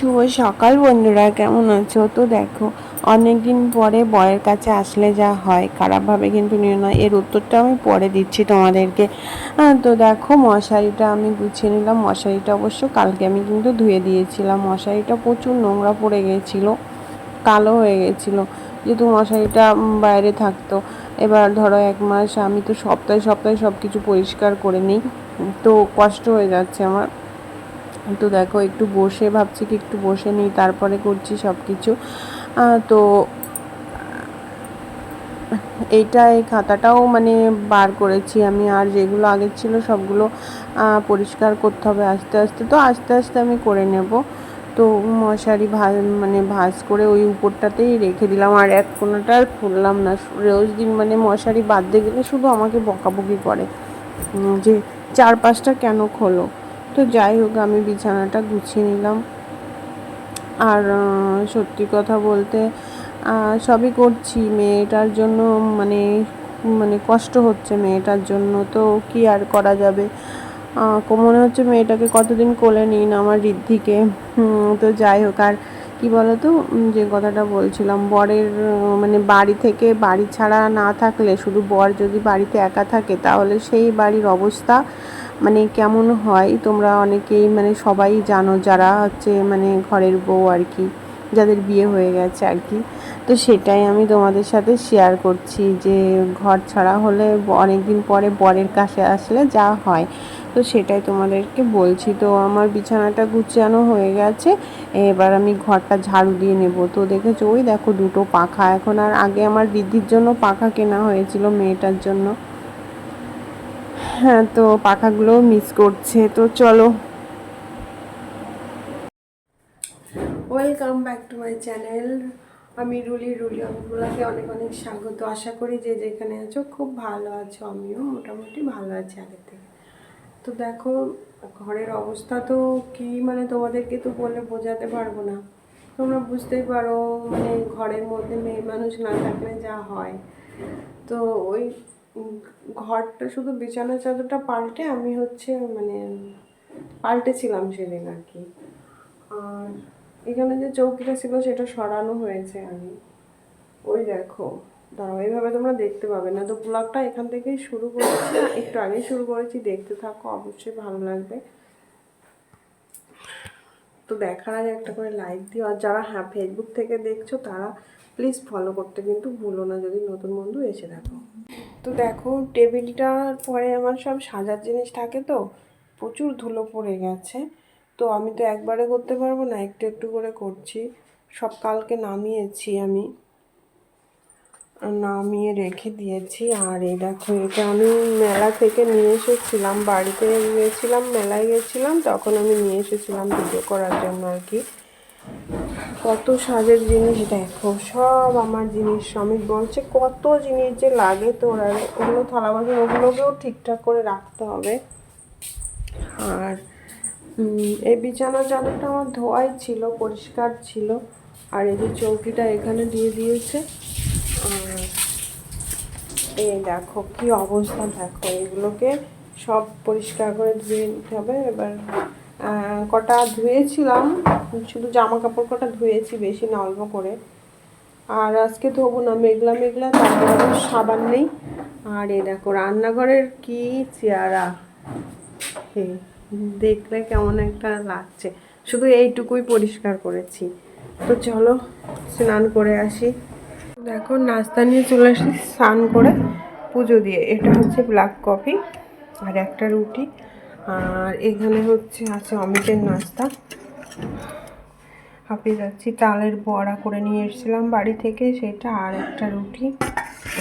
শুভ সকাল বন্ধুরা, কেমন আছো? তো দেখো অনেক দিন পরে বয়ের কাছে আসলে যা হয়, খারাপভাবে কিন্তু নিও না। এর উত্তরটা আমি পরে দিচ্ছি তোমাদেরকে। তো দেখো, মশারিটা আমি গুছিয়ে নিলাম। মশারিটা অবশ্য কালকে আমি কিন্তু ধুয়ে দিয়েছিলাম। মশারিটা প্রচুর নোংরা পড়ে গিয়েছিল কালো হয়ে গেছিল। যেহেতু মশারিটা বাইরে থাকতো, এবার ধরো এক মাস আমি তো সপ্তাহে সপ্তাহে সব কিছু পরিষ্কার করে নিই। তো কষ্ট হয়ে যাচ্ছে আমার। তো দেখো, একটু বসে ভাবছি কি একটু বসে নিই, তারপরে করছি সব কিছু তো, এইটা এই খাতাটাও মানে বার করেছি আমি, আর যেগুলো আগের ছিল সবগুলো পরিষ্কার করতে হবে আস্তে আস্তে। তো আস্তে আস্তে আমি করে নেব। তো মশারি ভাজ মানে ভাজ করে ওই উপরটাতেই রেখে দিলাম, আর এক কোনোটা আর খুললাম না। রোজ দিন মানে মশারি বাঁধতে গেলে শুধু আমাকে বকাবকি করে। যে চার পাঁচটা কেন খোলো? তো যাই হোক, আমি বিছানাটা গুছিয়ে নিলাম। আর সত্যি কথা বলতে সবই করছি। মেয়েটার জন্য মানে মানে কষ্ট হচ্ছে মেয়েটার জন্য, তো কি আর করা যাবে? মনে হচ্ছে মেয়েটাকে কতদিন কোলে নিন আমার ঋদ্ধিকে। তো যাই হোক, আর কি বলতো যে কথাটা বলছিলাম, বরের মানে বাড়ি থেকে বাড়ি ছাড়া না থাকলে, শুধু বর যদি বাড়িতে একা থাকে, তাহলে সেই বাড়ির অবস্থা মানে কেমন হয়? তোমরা অনেকেই মানে সবাই জানো যারা হচ্ছে মানে ঘরের বউ আর কি, যাদের বিয়ে হয়ে গেছে আর কি। তো সেটাই আমি তোমাদের সাথে শেয়ার করছি যে ঘর ছাড়া হলে অনেক দিন পরে বরের কাছে আসলে যা হয়। তো সেটাই তোমাদেরকে বলছি। তো আমার বিছানাটা গুছানো হয়ে গেছে, এবার আমি ঘরটা ঝাড়ু দিয়ে নেব। তো দেখেছ? ওই দেখো দুটো পাখা। এখন আর আগে আমার বৃদ্ধির জন্য পাখা কেনা হয়েছিল মেয়েটার জন্য। হ্যাঁ তো পাখাগুলো মিস করছে, তো চলো। Welcome back to my channel আমি রুলি রুলি অমিগুলাকে অনেক অনেক স্বাগত। আশা করি যে যেখানে আছো খুব ভালো আছো, আমিও মোটামুটি ভালো আছি আগে থেকে। তো দেখো, ঘরের অবস্থা তো কি মানে তোমাদেরকে তো বলে বোঝাতে পারব না। তোমরা বুঝতেই পারো মানে ঘরের মধ্যে মেয়ে মানুষ না থাকলে যা হয়। তো ওই ঘরটা শুধু বিছানা চাদরটা পাল্টে আমি হচ্ছে মানে পাল্টেছিলাম সেদিন আর কি। আর এখানে যে চৌকিটা ছিল সেটা সরানো হয়েছে আমি। ওই দেখো, দাঁড়াও, এইভাবে তোমরা দেখতে পাবে না। তো ব্লগটা এখান থেকেই শুরু করেছি, একটু আগেই শুরু করেছি, দেখতে থাকো, অবশ্যই ভালো লাগবে। তো দেখার আগে একটা করে লাইক দিও, আর যারা হ্যাঁ ফেসবুক থেকে দেখছ তারা প্লিজ ফলো করতে কিন্তু ভুলো না, যদি নতুন বন্ধু এসে দেখো তো দেখো টেবিলটার পরে আমার সব সাজার জিনিস থাকে তো, প্রচুর ধুলো পড়ে গেছে। তো আমি তো একবারে করতে পারব না, একটু একটু করে করছি। সব কালকে নামিয়েছি আমি। নামিয়ে রেখে দিয়েছি। আর এই দেখো এটা আমি মেলা থেকে নিয়ে এসেছিলাম। বাড়িতে গিয়েছিলাম মেলায় গেছিলাম, তখন আমি নিয়ে এসেছিলাম ভিডিও করার জন্য আর কি। কত সাজের জিনিস দেখো, সব আমার জিনিস অমিত বলছে কত জিনিস যে লাগে তোর আর ওগুলো থালা বাসন ওগুলোকেও ঠিকঠাক করে রাখতে হবে। আর এই বিছানা চাদরটা আমার ধোয়াই ছিল, পরিষ্কার ছিল, আর এই যে চৌকিটা এখানে দিয়ে দিয়েছে। আর এই দেখো কি অবস্থা, দেখো এগুলোকে সব পরিষ্কার করে ধুয়ে নিতে হবে, এবার কটা ধুয়েছিলাম, শুধু জামা কাপড় কটা ধুয়েছি বেশি না, অল্প করে। আর আজকে ধোবো না, মেঘলা মেঘলা তারপরে সাবান নেই। আর এ দেখো, রান্নাঘরের কি চেয়ারা হে, দেখলে কেমন একটা লাগছে। শুধু এইটুকুই পরিষ্কার করেছি। তো চলো, স্নান করে আসি। দেখো, নাস্তা নিয়ে চলে আসি, স্নান করে পুজো দিয়ে। এটা হচ্ছে ব্ল্যাক কফি আর একটা রুটি। আর এখানে হচ্ছে আছে অমিতের নাস্তা। হাঁপিয়ে যাচ্ছি। তালের বড়া করে নিয়ে এসেছিলাম বাড়ি থেকে, সেটা আর একটা রুটি।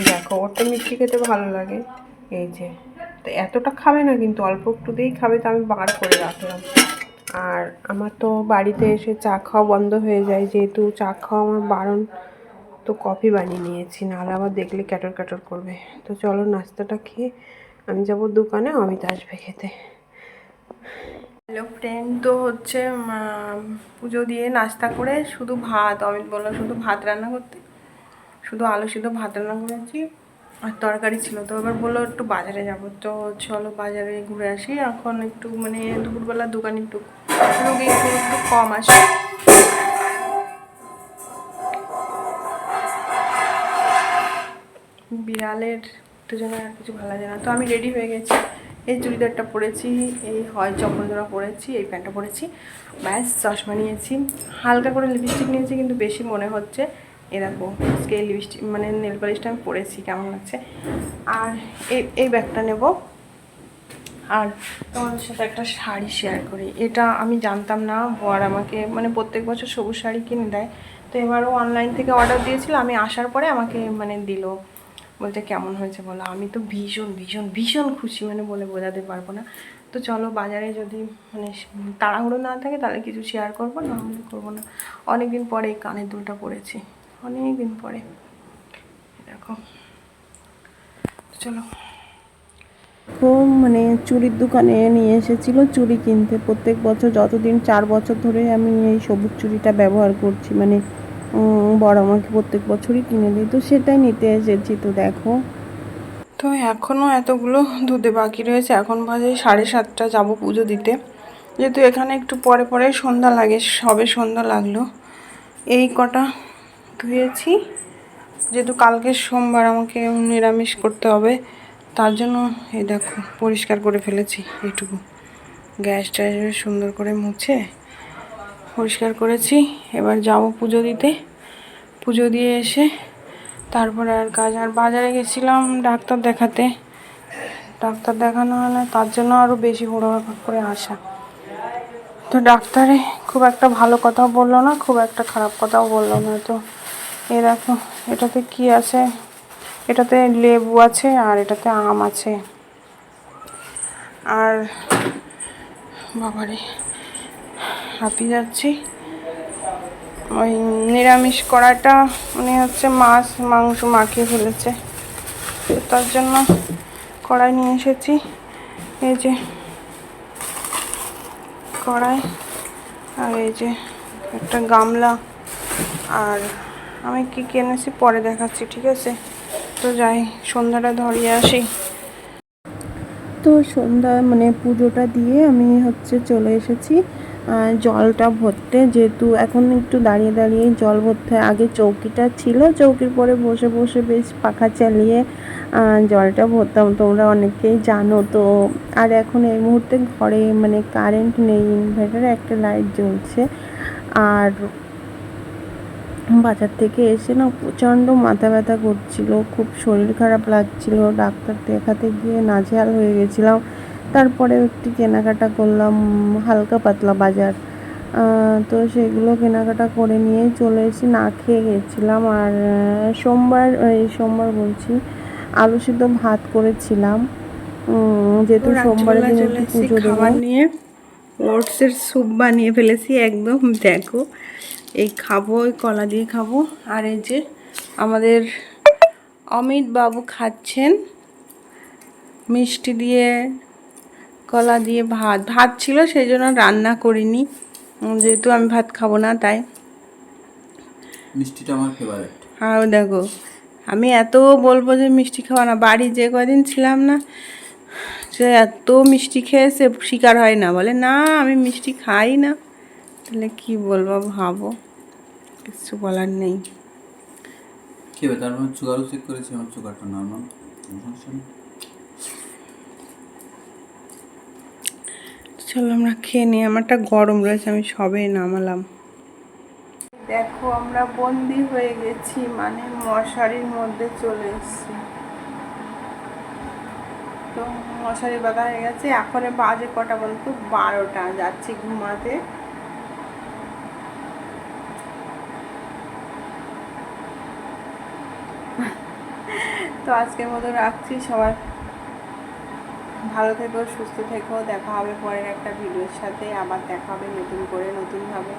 দেখো তো মিষ্টি খেতে ভালো লাগে। এই যে, তো এতটা খাবে না কিন্তু, অল্প একটু দিয়েই খাবে, তো আমি বার করে রাখলাম। আর আমার তো বাড়িতে এসে চা খাওয়া বন্ধ হয়ে যায়, যেহেতু চা খাওয়া আমার বারণ, তো কফি বানিয়ে নিয়েছি, নাহলে আবার দেখলে ক্যাটর ক্যাটর করবে। তো চলো নাস্তাটা খেয়ে আমি যাব দোকানে, অমিত আসবে খেতে। হ্যালো ফ্রেন্ড তো হচ্ছে পুজো দিয়ে নাস্তা করে শুধু ভাত, অমিত বলল শুধু ভাত রান্না করতে। শুধু আলু সিদ্ধ ভাত রান্না করেছি, আর তরকারি ছিল। তো এবার বলল একটু বাজারে যাব। তো চলো বাজারে ঘুরে আসি। এখন একটু মানে দুপুরবেলা দোকান একটু রুগী একটু কম আসে। বিড়ালের দুজনের আর কিছু ভালো লাগে না। তো আমি রেডি হয়ে গেছি। এই চুড়িদারটা পরেছি, এই হয় চপ্পল জোড়া পরেছি, এই প্যান্টটা পরেছি। ব্যাস, চশমা নিয়েছি। হালকা করে লিপস্টিক নিয়েছি, কিন্তু বেশি মনে হচ্ছে এরকম আজকে এই লিপস্টিক মানে নেল পালিশটা আমি পরেছি, কেমন লাগছে? আর এই এই ব্যাগটা নেব। আর তোমাদের সাথে একটা শাড়ি শেয়ার করি। এটা আমি জানতাম না, বর আমাকে মানে প্রত্যেক বছর সবুজ শাড়ি কিনে দেয়। তো এবারও অনলাইন থেকে অর্ডার দিয়েছিল, আমি আসার পরে আমাকে মানে দিল। বলতে কেমন হয়েছে বলো? আমি তো ভীষণ ভীষণ ভীষণ খুশি মানে বলে বোঝাতে পারব না। তো চলো বাজারে যদি মানে তাড়াহুড়ো না থাকে তাহলে কিছু শেয়ার করব, না হলে করব না। অনেক দিন পরে কানের দুলটা পরেছি অনেক দিন পরে। দেখো। চলো। খুব মানে চুড়ির দোকানে নিয়ে এসেছিল চুড়ি কিনতে। প্রত্যেক বছর যতদিন চার বছর ধরে আমি এই সবুজ চুড়িটা ব্যবহার করছি মানে বড় আমাকে প্রত্যেক বছরই কিনে দিই তো সেটাই নিতে এসেছি, তো দেখো। তো এখনও এতগুলো ধুতে বাকি রয়েছে। এখন বাজে সাড়ে সাতটা, যাব পুজো দিতে। যেহেতু এখানে একটু পরে পরে সন্ধ্যা লাগে, সবে সন্ধ্যা লাগল। এই কটা ধুয়েছি। যেহেতু কালকে সোমবার আমাকে নিরামিষ করতে হবে, তার জন্য এই দেখো, পরিষ্কার করে ফেলেছি এইটুকু। গ্যাস ট্যাস সুন্দর করে মুছে পরিষ্কার করেছি। এবার যাব পুজো দিতে। পুজো দিয়ে এসে তারপরে আর কাজ, আর বাজারে গেছিলাম ডাক্তার দেখাতে। ডাক্তার দেখানো হলে তার জন্য আরও বেশি হুড়োহুড়ো করে আসা। তো ডাক্তারে খুব একটা ভালো কথাও বলল না, খুব একটা খারাপ কথাও বলল না। তো এ দেখো, এটাতে কি আছে? এটাতে লেবু আছে আর এটাতে আম আছে। আর বাবারে হাঁপিয়ে যাচ্ছি। ওই নিরামিষ করাটা উনি হচ্ছে মাছ, মাংস মাখিয়ে ফেলেছে। তার জন্য কড়াই নিয়ে এসেছি। এই যে কড়াই, আর এই যে একটা গামলা। আর আমি কি কিনেছি পরে দেখাচ্ছি, ঠিক আছে? তো যাই, সন্ধ্যাটা ধরিয়ে আসি। তো সন্ধ্যা মানে পুজোটা দিয়ে আমি হচ্ছে চলে এসেছি। জলটা ভরতে। যেহেতু এখন একটু দাঁড়িয়ে দাঁড়িয়ে জল ভরতে হয়। আগে চৌকিটা ছিল, চৌকির পরে বসে বসে বেশ পাখা চালিয়ে জলটা ভরতাম। তোমরা অনেকেই জানো তো। আর এখন এই মুহূর্তে ঘরে মানে কারেন্ট নেই ইনভার্টারে একটা লাইট জ্বলছে। আর বাজার থেকে এসে না প্রচণ্ড মাথা ব্যথা করছিল। খুব শরীর খারাপ লাগছিল। ডাক্তার দেখাতে গিয়ে নাজেহাল হয়ে গেছিলাম। তারপরে একটু কেনাকাটা করলাম হালকা পাতলা বাজার। তো সেগুলো কেনাকাটা করে নিয়ে চলে এসে না খেয়ে গেছিলাম আর সোমবার এই সোমবার বলছি আলু সিদ্ধ ভাত করেছিলাম। যেহেতু সোমবারের দিন একটু পুজো দেবো। নিয়ে ওটসের স্যুপ বানিয়ে ফেলেছি একদম দেখো। এই খাব ওই কলা দিয়ে খাব। আর এই যে আমাদের অমিত বাবু খাচ্ছেন মিষ্টি দিয়ে কলা দিয়ে ভাত ভাত ছিল সেই জন্য রান্না করিনি। যেহেতু আমি ভাত খাব না তাই। মিষ্টিটা আমার ফেভারিট আর দেখো আমি এত বলব যে মিষ্টি খাওয়া না বাড়ি যে কদিন ছিলাম না সে এত মিষ্টি খেয়েছে শিকার হয় না। বলে না আমি মিষ্টি খাই না। তাহলে কি বলব ভাবো কিছু বলার নেই। কি তারপর সুগারও চেক করেছি আমার সুগারটা নর্মাল চলো আমরা খেয়ে নিই, আমারটা গরম রয়েছে, আমি সবে নামালাম। দেখো, আমরা বন্দি হয়ে গেছি মানে মশারির মধ্যে চলে এসেছি। তো মশারি বাঁধা হয়ে গেছে, এখন বাজে কটা বলতো? বারোটা, যাচ্ছি ঘুমাতে। তো আজকের মতো রাখছি সবাই ভালো থেকো, সুস্থ থেকো, দেখা হবে পরের একটা ভিডিওর সাথে, আবার দেখা হবে নতুন করে নতুনভাবে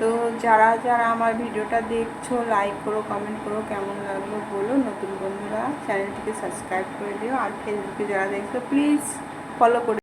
তো যারা যারা আমার ভিডিওটা দেখছ লাইক করো কমেন্ট করো, কেমন লাগল বলো নতুন বন্ধুরা চ্যানেলটিকে সাবস্ক্রাইব করে দিও। আর ফেসবুকে যারা দেখছ প্লিজ ফলো করে